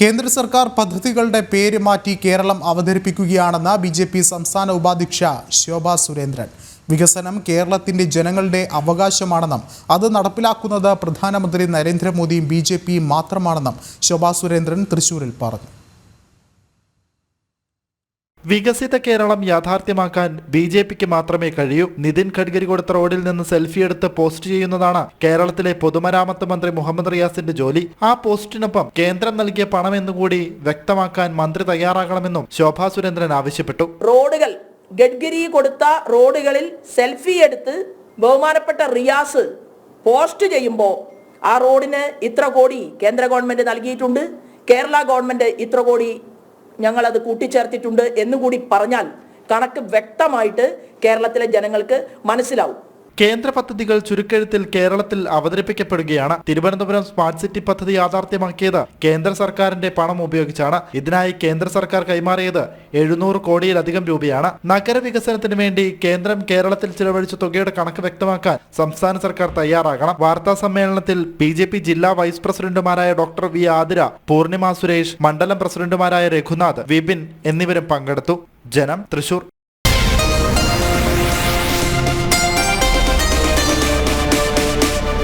കേന്ദ്ര സർക്കാർ പദ്ധതികളുടെ പേര് മാറ്റി കേരളം അവതരിപ്പിക്കുകയാണെന്ന് ബി ജെ പി സംസ്ഥാന ഉപാധ്യക്ഷ ശോഭ സുരേന്ദ്രൻ. വികസനം കേരളത്തിന്റെ ജനങ്ങളുടെ അവകാശമാണെന്നും അത് നടപ്പിലാക്കുന്നത് പ്രധാനമന്ത്രി നരേന്ദ്രമോദിയും ബി ജെ പിയും മാത്രമാണെന്നും ശോഭ സുരേന്ദ്രൻ തൃശൂരിൽ പറഞ്ഞു. വികസിത കേരളം യാഥാർത്ഥ്യമാക്കാൻ ബി ജെ പിക്ക് മാത്രമേ കഴിയൂ. നിതിൻ ഗഡ്കരി കൊടുത്ത റോഡിൽ നിന്ന് സെൽഫി എടുത്ത് പോസ്റ്റ് ചെയ്യുന്നതാണ് കേരളത്തിലെ പൊതുമരാമത്ത് മന്ത്രി മുഹമ്മദ് റിയാസിന്റെ ജോലി. ആ പോസ്റ്റിനൊപ്പം കേന്ദ്രം നൽകിയ പണം എന്നുകൂടി വ്യക്തമാക്കാൻ മന്ത്രി തയ്യാറാകണമെന്നും ശോഭാ സുരേന്ദ്രൻ ആവശ്യപ്പെട്ടു. റോഡുകൾ. ഗഡ്കരി കൊടുത്ത റോഡുകളിൽ സെൽഫി എടുത്ത് ബഹുമാനപ്പെട്ട റിയാസ് പോസ്റ്റ് ചെയ്യുമ്പോൾ ആ റോഡിന് ഇത്ര കോടി കേന്ദ്ര ഗവൺമെന്റ് നൽകിയിട്ടുണ്ട്. കേരള ഗവൺമെന്റ് ഇത്ര കോടി ഞങ്ങളത് കൂട്ടിച്ചേർത്തിട്ടുണ്ട് എന്നുകൂടി പറഞ്ഞാൽ കണക്ക് വ്യക്തമായിട്ട് കേരളത്തിലെ ജനങ്ങൾക്ക് മനസ്സിലാവും. കേന്ദ്ര പദ്ധതികൾ ചുരുക്കെഴുത്തിൽ കേരളത്തിൽ അവതരിപ്പിക്കപ്പെടുകയാണ്. തിരുവനന്തപുരം സ്മാർട്ട് സിറ്റി പദ്ധതി യാഥാർത്ഥ്യമാക്കിയത് കേന്ദ്ര സർക്കാരിന്റെ പണം ഉപയോഗിച്ചാണ്. ഇതിനായി കേന്ദ്ര സർക്കാർ കൈമാറിയത് എഴുന്നൂറ് കോടിയിലധികം രൂപയാണ്. നഗരവികസനത്തിന് വേണ്ടി കേന്ദ്രം കേരളത്തിൽ ചിലവഴിച്ച തുകയുടെ കണക്ക് വ്യക്തമാക്കാൻ സംസ്ഥാന സർക്കാർ തയ്യാറാകണം. വാർത്താ സമ്മേളനത്തിൽ ബി ജെ പി ജില്ലാ വൈസ് പ്രസിഡന്റുമാരായ ഡോക്ടർ വി ആതിര പൂർണിമ സുരേഷ് മണ്ഡലം പ്രസിഡന്റുമാരായ രഘുനാഥ് വിപിൻ എന്നിവരും പങ്കെടുത്തു. ജനം തൃശൂർ.